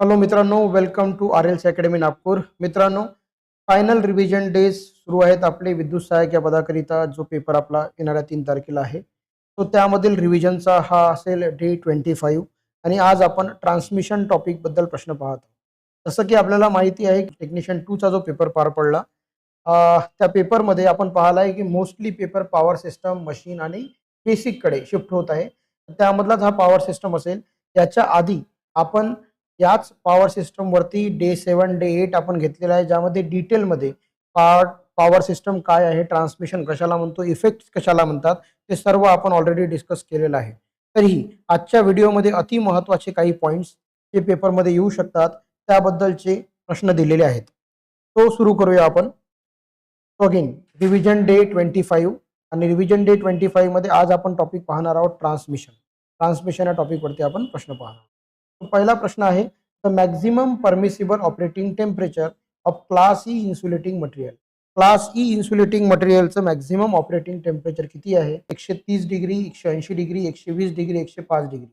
Hello मित्रांनो welcome to R L's academy Nagpur. मित्रांनो final revision days सुरू आहेत आपले विद्युत सहाय्यक या पदाकरिता. जो पेपर आपला येणाऱ्या तीन तारखेला आहे तो त्यामधील रिव्हिजनचा हा असेल डे ट्वेंटी फाईव्ह आणि आज आपण ट्रान्समिशन टॉपिकबद्दल प्रश्न पाहत आहोत. जसं की आपल्याला माहिती आहे टेक्निशियन टूचा जो पेपर पार पडला त्या पेपरमध्ये आपण पाहिला आहे की mostly paper power system machine आणि बेसिककडे शिफ्ट होत आहे. त्यामधलाच हा पॉवर सिस्टम असेल. त्याच्या आधी आपण याच पॉवर सिस्टमवरती डे सेवन डे एट आपण घेतलेला आहे ज्यामध्ये डिटेलमध्ये पॉवर पॉवर सिस्टम काय आहे ट्रान्समिशन कशाला म्हणतो इफेक्ट कशाला म्हणतात ते सर्व आपण ऑलरेडी डिस्कस केलेलं आहे. तरीही आजच्या व्हिडिओमध्ये अति महत्त्वाचे काही पॉईंट्स जे पेपरमध्ये येऊ शकतात त्याबद्दलचे प्रश्न दिलेले आहेत. तो सुरू करूया आपण. Again revision day twenty five आणि रिव्हिजन डे ट्वेंटी फाईव्हमध्ये आज आपण टॉपिक पाहणार आहोत ट्रान्समिशन ट्रान्समिशन या टॉपिकवरती आपण प्रश्न पाहणार आहोत. पहिला प्रश्न आहे the maximum permissible operating temperature of class E insulating material class E insulating मटेरियलचं maximum operating temperature किती आहे? एकशे तीस डिग्री एकशे ऐंशी डिग्री एकशे वीस डिग्री एकशे पाच डिग्री.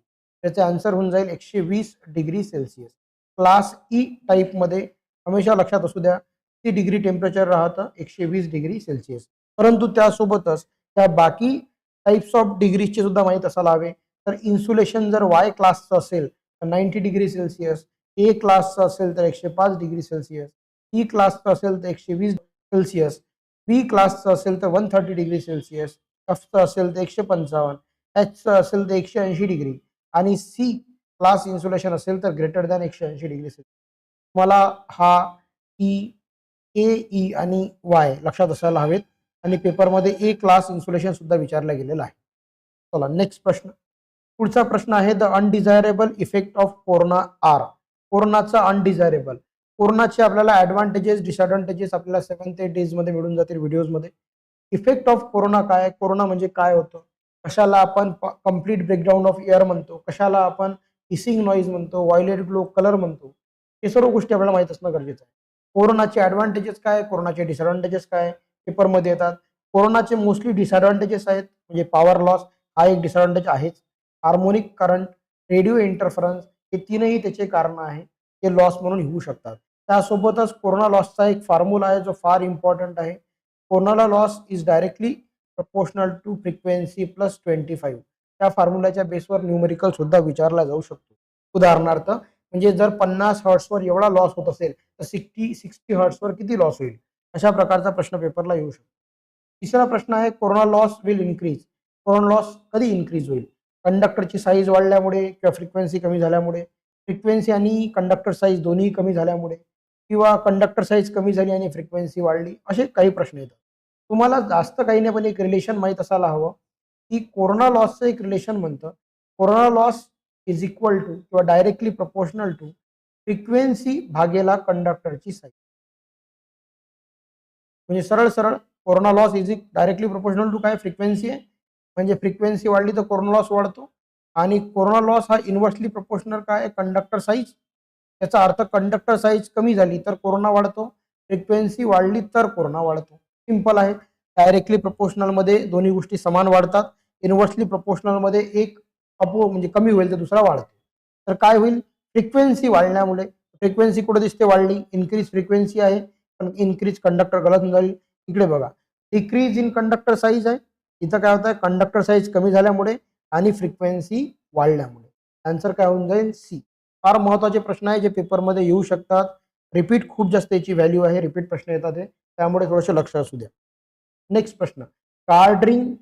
त्याचे आन्सर होऊन जाईल एकशे वीस डिग्री सेल्सिअस क्लास ई टाईपमध्ये हमेशा लक्षात असू द्या ती डिग्री टेम्परेचर राहतं एकशे वीस डिग्री सेल्सिअस परंतु त्यासोबतच त्या बाकी टाईप्स ऑफ डिग्रीजचे सुद्धा माहीत असायला हवे. तर इन्सुलेशन जर वाय क्लासचं असेल नाईन्टी डिग्री सेल्सिअस ए क्लासचं असेल तर एकशे पाच डिग्री सेल्सिअस ई क्लासचं असेल तर एकशे वीस सेल्सिअस बी क्लासचं असेल तर वन थर्टी डिग्री सेल्सिअस एफचं असेल तर एकशे पंचावन्न एचचं असेल तर एकशे ऐंशी डिग्री आणि सी क्लास इन्सुलेशन असेल तर ग्रेटर दॅन एकशे ऐंशी डिग्री सेल्सिअस. मला हा ई ए ई आणि वाय लक्षात असायला हवेत आणि पेपरमध्ये ए क्लास इन्सुलेशन सुद्धा विचारलं गेलेलं आहे. चला नेक्स्ट प्रश्न. पुढचा प्रश्न आहे the undesirable effect of corona are कोरोनाचा अनडिझायरेबल कोरोनाचे आपल्याला ऍडव्हान्टेजेस डिसएडव्हान्टेजेस आपल्याला सेव्हन ते डेजमध्ये मिळून जातील व्हिडिओजमध्ये इफेक्ट ऑफ कोरोना काय? कोरोना म्हणजे काय होतं? कशाला आपण कंप्लीट ब्रेकडाऊन ऑफ एअर म्हणतो. कशाला आपण हिसिंग नॉईज म्हणतो. व्हायलेट ग्लो कलर म्हणतो. हे सर्व गोष्टी आपल्याला माहीत असणं गरजेचं आहे. कोरोनाचे ॲडव्हान्टेजेस काय? कोरोनाचे डिसएडव्हान्टेजेस काय? पेपरमध्ये येतात. कोरोनाचे मोस्टली डिसएडव्हान्टेजेस आहेत म्हणजे पॉवर लॉस हा एक डिसएडव्हान्टेज आहेच. हार्मोनिक करंट रेडिओ इंटरफरन्स हे तीनही त्याचे कारण आहे. ते लॉस म्हणून होऊ शकतात. त्यासोबतच कोरोना लॉसचा एक फॉर्म्युला आहे जो फार इम्पॉर्टंट आहे. कोरोनाला loss is directly proportional to frequency plus twenty five त्या फॉर्म्युलाच्या बेसवर न्यूमेरिकल सुद्धा विचारला जाऊ शकतो. उदाहरणार्थ म्हणजे जर पन्नास हर्ट्सवर एवढा लॉस होत असेल तर सिक्स्टी सिक्स्टी हर्ट्सवर किती लॉस होईल? अशा प्रकारचा प्रश्न पेपरला येऊ शकतो. तिसरा प्रश्न आहे corona loss will increase corona loss कधी इन्क्रीज होईल? कंडक्टरची साईज वाढल्यामुळे किंवा फ्रिक्वेन्सी कमी झाल्यामुळे फ्रिक्वेन्सी आणि कंडक्टर साईज दोन्ही कमी झाल्यामुळे किंवा कंडक्टर साईज कमी झाली आणि फ्रिक्वेन्सी वाढली असे काही प्रश्न येतात. तुम्हाला जास्त काही नाही पण एक रिलेशन माहीत असायला हवं की कोरोना लॉसचं एक रिलेशन म्हणतं. Corona loss is equal to किंवा डायरेक्टली प्रपोर्शनल टू फ्रिक्वेन्सी भागेला कंडक्टरची साईज म्हणजे सरळ सरळ corona loss is directly proportional to काय? फ्रिक्वेन्सी आहे. म्हणजे फ्रिक्वेन्सी वाढली तर कोरोना लॉस वाढतो. आणि कोरोना लॉस हा इन्व्हर्सली प्रपोर्शनल काय आहे? कंडक्टर साईज याचा अर्थ कंडक्टर साईज कमी झाली तर कोरोना वाढतो. फ्रिक्वेन्सी वाढली तर कोरोना वाढतो. सिंपल आहे. डायरेक्टली प्रपोर्शनलमध्ये दोन्ही गोष्टी समान वाढतात. इन्व्हर्सली प्रपोर्शनलमध्ये एक अपो म्हणजे कमी होईल तर दुसरा वाढतो. तर काय होईल? फ्रिक्वेन्सी वाढल्यामुळे फ्रिक्वेन्सी कुठे दिसते? वाढली. इन्क्रीज फ्रिक्वेन्सी आहे. पण इन्क्रीज कंडक्टर गलत होऊन जाईल. इकडे बघा. डिक्रीज इन कंडक्टर साईज आहे. इथं काय होतं? कंडक्टर साईज कमी झाल्यामुळे आणि फ्रिक्वेन्सी वाढल्यामुळे. आन्सर काय होऊन जाईल? सी फार महत्त्वाचे प्रश्न आहे जे पेपरमध्ये येऊ शकतात. रिपीट खूप जास्त याची व्हॅल्यू आहे. रिपीट प्रश्न येतात हे. त्यामुळे थोडंसं लक्ष असू द्या. नेक्स्ट प्रश्न. Guard ring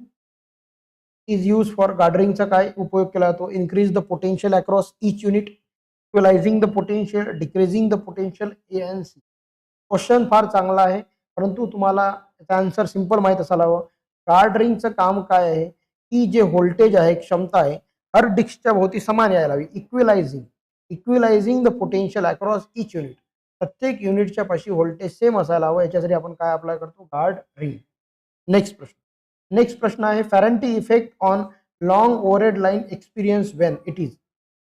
is use for गार्डरिंगचा काय उपयोग केला जातो? Increase the potential across each unit equalising the potential decreasing the potential A N C question फार चांगला आहे. परंतु तुम्हाला त्याचा आन्सर सिंपल माहीत असायला हवं. गार्डरिंगचं काम काय आहे? की जे व्होल्टेज आहे क्षमता आहे हर डिस्कच्या भोवती समान यायला हवी. Equalising equalising the potential across each unit प्रत्येक युनिटच्या पाशी व्होल्टेज सेम असायला हवं. याच्यासाठी आपण काय अप्लाय करतो? गार्ड रिंग नेक्स्ट प्रश्न. नेक्स्ट प्रश्न आहे Ferranti effect on long overhead line experience when it is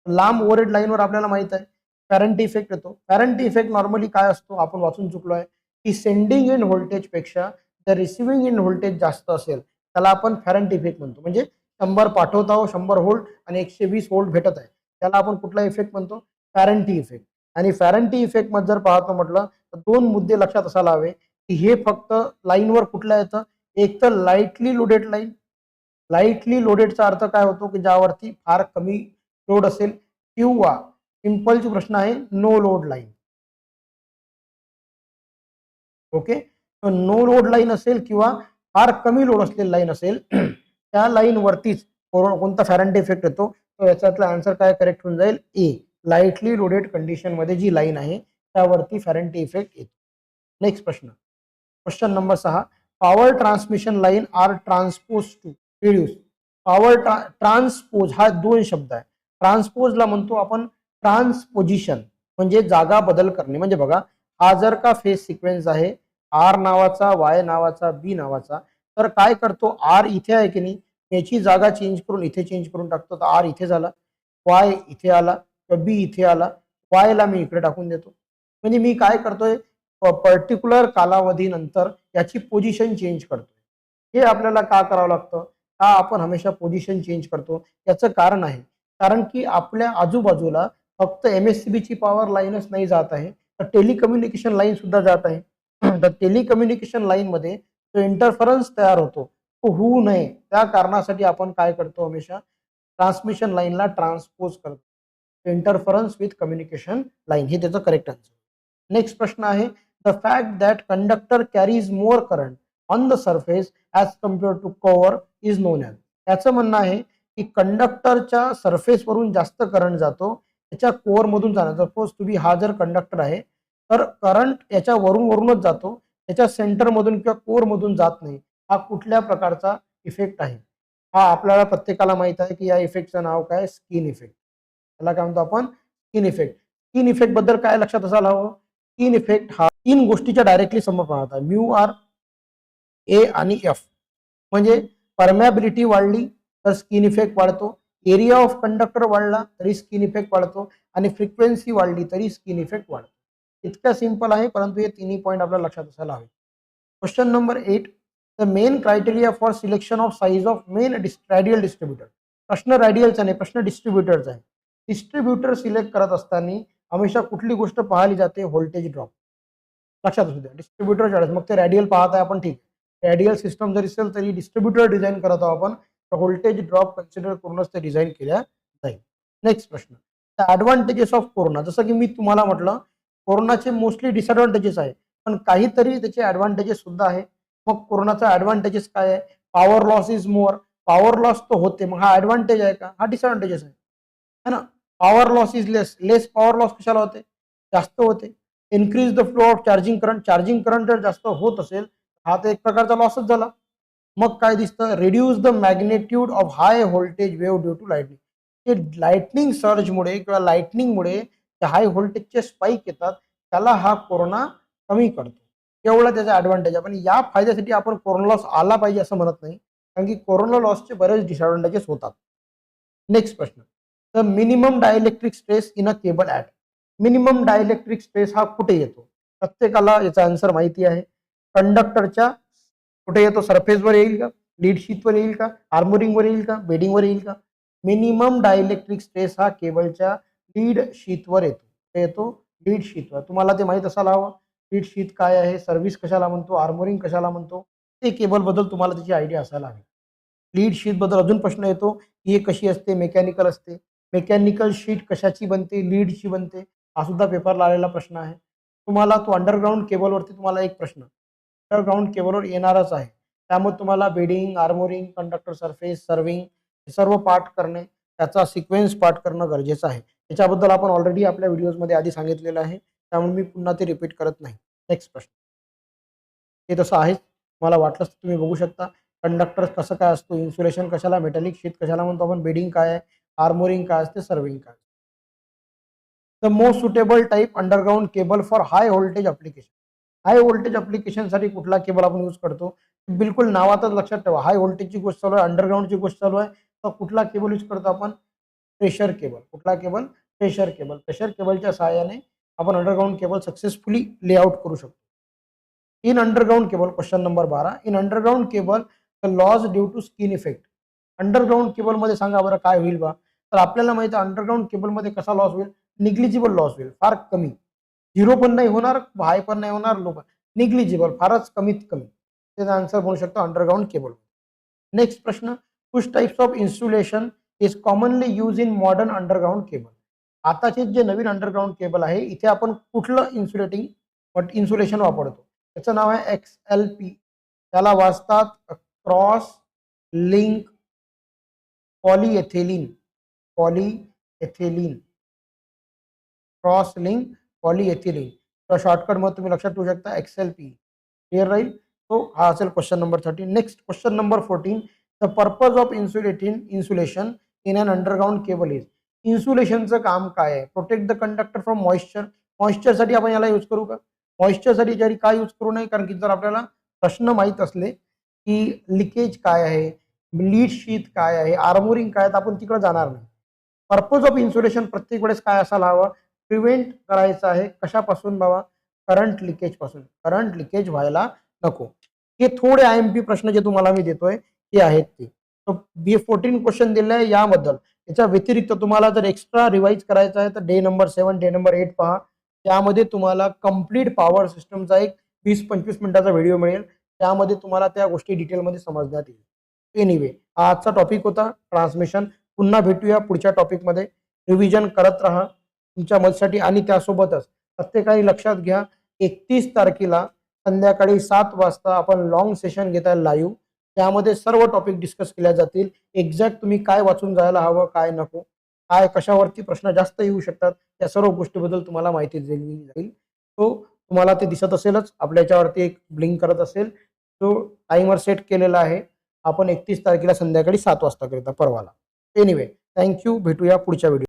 लांब ओव्हरहेड लाईनवर आपल्याला माहीत आहे. फॅरंटी इफेक्ट येतो. फॅरंटी इफेक्ट नॉर्मली काय असतो? आपण वाचून चुकलो आहे. की सेंडिंग इन व्होल्टेजपेक्षा तर रिसिव्हिंग इन व्होल्टेज जास्त असेल त्याला आपण फॅरंट इफेक्ट म्हणतो. म्हणजे शंभर पाठवत आहोत शंभर होल्ड आणि एकशे वीस होल्ड भेटत आहे. त्याला आपण कुठला इफेक्ट म्हणतो? फॅरंटी इफेक्ट आणि फॅरंटी इफेक्टमध्ये जर पाहतो म्हटलं तर दोन मुद्दे लक्षात असायला हवे की हे फक्त लाईनवर कुठल्या येतं? एक तर लाईटली लोडेड लाईन लाईटली लोडेडचा अर्थ काय होतो? की ज्यावरती फार कमी लोड असेल किंवा सिम्पलची प्रश्न आहे no load line okay no load line असेल किंवा फार कमी लोड असलेली लाईन असेल त्या लाईनवरतीच कोणता फॅरंट इफेक्ट येतो तर याच्यातला आन्सर काय करेक्ट होऊन जाईल? ए लाईटली लोडेड कंडिशनमध्ये जी लाईन आहे त्यावरती फॅरंटी इफेक्ट येतो. नेक्स्ट प्रश्न. क्वेश्चन नंबर सहा. Power transmission line are transpose to reduce power transpose हा दोन शब्द आहे. ट्रान्सपोजला म्हणतो आपण ट्रान्सपोजिशन म्हणजे जागा बदल करणे. म्हणजे बघा हा जर का फेस सिक्वेन्स आहे आर नावाचा वाय नावाचा बी नावाचा तर काय करतो आर इथे आहे की नाही याची जागा चेंज करून इथे चेंज करून टाकतो. तर आर इथे झाला वाय इथे आला किंवा बी इथे आला वायला मी इकडे टाकून देतो. म्हणजे मी काय करतोय पर्टिक्युलर कालावधीनंतर याची पोझिशन चेंज करतोय. हे आपल्याला का करावं लागतं? का आपण हमेशा पोझिशन चेंज करतो? याचं कारण आहे. कारण की आपल्या आजूबाजूला फक्त एम एस सी बीची पॉवर लाईनच नाही जात आहे तर टेलिकम्युनिकेशन लाईन सुद्धा जात आहे. तर टेलिकम्युनिकेशन लाईनमध्ये जो इंटरफरन्स तयार होतो तो होऊ नये. त्या कारणासाठी आपण काय करतो हमेशा ट्रान्समिशन लाईनला ट्रान्सपोज करतो. इंटरफरन्स विथ कम्युनिकेशन लाईन हे त्याचं करेक्ट आन्सर नेक्स्ट प्रश्न आहे the fact that conductor carries more current on the surface as compare to cover is known as याचं म्हणणं आहे की कंडक्टरच्या सरफेसवरून जास्त करंट जातो त्याच्या कोअरमधून जाणार. सपोज तुम्ही हा जर कंडक्टर आहे तर करंट याच्या वरून वरूनच जातो. त्याच्या सेंटरमधून किंवा कोरमधून जात नाही. हा कुठल्या प्रकारचा इफेक्ट आहे? हा आपल्याला प्रत्येकाला माहीत आहे की या इफेक्टचं नाव काय? स्किन इफेक्ट त्याला काय म्हणतो आपण? स्किन इफेक्ट स्किन इफेक्टबद्दल काय लक्षात असायला हवं? स्किन इफेक्ट हा तीन गोष्टीच्या डायरेक्टली संबंध आहे. म्यू आर ए आणि एफ म्हणजे परमॅबिलिटी वाढली तर स्किन इफेक्ट वाढतो. एरिया ऑफ कंडक्टर वाढला तरी स्किन इफेक्ट वाढतो. आणि फ्रिक्वेन्सी वाढली तरी स्किन इफेक्ट वाढतो. इतकं सिंपल आहे, परंतु हे तिन्ही पॉईंट आपल्याला लक्षात असायला हवे. Question number eight the main criteria for selection of size of main radial distributor प्रश्न रॅडियलचा नाही, प्रश्न डिस्ट्रीब्युटरचा आहे. डिस्ट्रीब्युटर सिलेक्ट करत हमेशा कुठली गोष्ट पाहिली जाते? व्होल्टेज ड्रॉप लक्षात असू द्या. डिस्ट्रीब्युटर वेळेस मग ते रॅडियल पाहत ठीक. रॅडियल सिस्टम जरी असेल तरी डिस्ट्रीब्युटर डिझाईन करत ड्रॉप कन्सिडर ते डिझाईन केल्या जाईल. नेक्स्ट प्रश्न. द ॲडव्हान्टेजेस ऑफ़ कोरोना जसं की मी म्हटलं कोरोनाचे मोस्टली डिसएडव्हान्टेजेस आहे. पण काहीतरी त्याचे ॲडव्हान्टेजेस सुद्धा आहे. मग कोरोनाचा ॲडव्हान्टेजेस काय आहे? Power loss is more power loss तो होते. मग हा ॲडव्हान्टेज आहे का? हा डिसएडव्हान्टेजेस आहे. है ना? Power loss is less less power loss कशाला होते? जास्त होते. Increase the flow of charging current charging current जर जास्त होत असेल हा तर एक प्रकारचा लॉसच झाला. मग काय दिसतं? Reduce the magnitude of high voltage wave due to lightning ते लाईटनिंग सर्जमुळे किंवा लाइटनिंगमुळे जे हाय व्होल्टेजचे स्पाईक येतात त्याला हा कोरोना कमी करतो. एवढा त्याचा ॲडव्हान्टेज आहे. पण या फायद्यासाठी आपण कोरोना लॉस आला पाहिजे असं म्हणत नाही. कारण की कोरोना लॉसचे बरेच डिसएडव्हान्टेजेस होतात. नेक्स्ट प्रश्न. तर minimum dielectric stress in a cable at minimum dielectric stress हा कुठे येतो? प्रत्येकाला याचा आन्सर माहिती आहे. कंडक्टरच्या कुठे येतो? सरफेसवर येईल का? लीड शीटवर येईल का? आर्मोरिंगवर येईल का? बेडिंगवर येईल का? मिनिमम डायलेक्ट्रिक स्ट्रेस हा केबलच्या लीड शीटवर येतो. येतो लीड शीटवर तुम्हाला ते माहीत असायला हवं. लीड शीट काय आहे? सर्व्हिस कशाला म्हणतो? आर्मोरिंग कशाला म्हणतो? ते केबलबद्दल तुम्हाला त्याची आयडिया असायला हवी. लीड शीटबद्दल अजून प्रश्न येतो की हे कशी असते? मेकॅनिकल असते. मेकॅनिकल शीट कशाची बनते? लीडची बनते. हा सुद्धा पेपरला आलेला प्रश्न आहे. तुम्हाला तो अंडरग्राऊंड केबलवरती तुम्हाला एक प्रश्न. अंडरग्राऊंड केबलवर येणारच आहे. त्यामुळे तुम्हाला bedding armouring conductor surface serving हे सर्व पार्ट करणे त्याचा सिक्वेन्स पार्ट करणं गरजेचं आहे. त्याच्याबद्दल आपण ऑलरेडी आपल्या व्हिडिओजमध्ये आधी सांगितलेलं आहे. त्यामुळे मी पुन्हा ते रिपीट करत नाही. नेक्स्ट प्रश्न. हे तसं आहेच. मला वाटलंच तुम्ही बघू शकता. कंडक्टर कसं काय असतो? इन्सुलेशन कशाला? मेटॅलिक शीट कशाला म्हणतो आपण? बेडिंग काय आहे? आर्मोरिंग काय असते? सर्विंग काय the most suitable type underground cable for high voltage application high voltage अप्लिकेशनसाठी कुठला केबल आपण यूज करतो? बिलकुल नावातच लक्षात ठेवा. हाय व्होल्टेजची गोष्ट चालू आहे अंडरग्राऊंडची गोष्ट चालू आहे. तर कुठला केबल यूज करतो आपण? प्रेशर केबल कुठला केबल प्रेशर केबल प्रेशर केबलच्या सहाय्याने आपण अंडरग्राऊंड केबल सक्सेसफुली लेआउट करू शकतो. In underground cable question number बारा. In underground cable the loss due to skin effect underground केबलमध्ये सांगा बरं काय होईल बा? तर आपल्याला माहिती आहे अंडरग्राऊंड केबलमध्ये कसा लॉस होईल? निग्लिजिबल लॉस होईल. फार कमी. झिरो पण नाही होणार हाय पण नाही होणार लो पण. निग्लिजिबल फारच कमीत कमी. त्याचा आन्सर म्हणू शकतो अंडरग्राऊंड केबल नेक्स्ट प्रश्न. कुछ types of insulation is commonly use in modern underground cable आताचे जे नवीन अंडरग्राऊंड केबल आहे इथे आपण कुठलं इन्सुलेटिंग बट इन्सुलेशन वापरतो? त्याचं नाव आहे एक्स एल पी त्याला वाचतात cross link polyethylene polyethylene cross link polyethylene तर शॉर्टकट मग तुम्ही लक्षात ठेवू शकता एक्सेल पी क्लिअर राहील? तो हा असेल question number thirteen next question number fourteen the purpose of insulating insulation in an underground cable is इन्सुलेशनचं काम काय आहे? Protect the conductor from moisture मॉइश्चरसाठी आपण याला यूज करू का? मॉइश्चरसाठी जरी काय यूज करू नये? कारण की जर आपल्याला प्रश्न माहीत असले की लिकेज काय आहे? लीड शीत काय आहे? आर्मोरिंग काय आहे, तर आपण तिकडे जाणार नाही. पर्पज ऑफ इन्सुलेशन प्रत्येक वेळेस काय असायला हवं? प्रिव्हेंट करायचं आहे. कशापासून बाबा? करंट लिकेजपासून. करंट लिकेज व्हायला नको. हे थोडे आय एम पी प्रश्न जे तुम्हाला मी देतोय ते आहेत ते. बी फोर्टीन क्वेश्चन दिले आहे याबद्दल. याच्या व्यतिरिक्त तुम्हाला जर एक्स्ट्रा रिवाईज करायचं आहे तर day number seven day number eight पहा. त्यामध्ये तुम्हाला कंप्लीट पॉवर सिस्टमचा एक वीस पंचवीस मिनिटाचा व्हिडिओ मिळेल. त्यामध्ये तुम्हाला त्या गोष्टी डिटेलमध्ये समजण्यात येईल. एनिवे हा आजचा टॉपिक होता ट्रान्समिशन पुन्हा भेटूया पुढच्या टॉपिकमध्ये रिव्हिजन करत राहा तुमच्या मदतीसाठी आणि त्यासोबतच प्रत्येकाने लक्षात घ्या एकतीस तारखेला संध्याकाळी सात वाजता आपण लॉंग सेशन घेत आहे लाईव्ह त्यामध्ये सर्व टॉपिक डिस्कस केल्या जातील. एक्झॅक्ट तुम्ही काय वाचून जायला हवं काय नको काय कशावरती प्रश्न जास्त येऊ शकतात या सर्व गोष्टीबद्दल तुम्हाला माहिती दिली जाईल. तो तुम्हाला ते दिसत असेलच. आपल्या याच्यावरती एक ब्लिंक करत असेल. तो टाइमर सेट केलेला आहे. आपण एकतीस तारखेला संध्याकाळी सात वाजता करिता परवाला. एनिवे थँक्यू भेटूया पुढच्या व्हिडिओ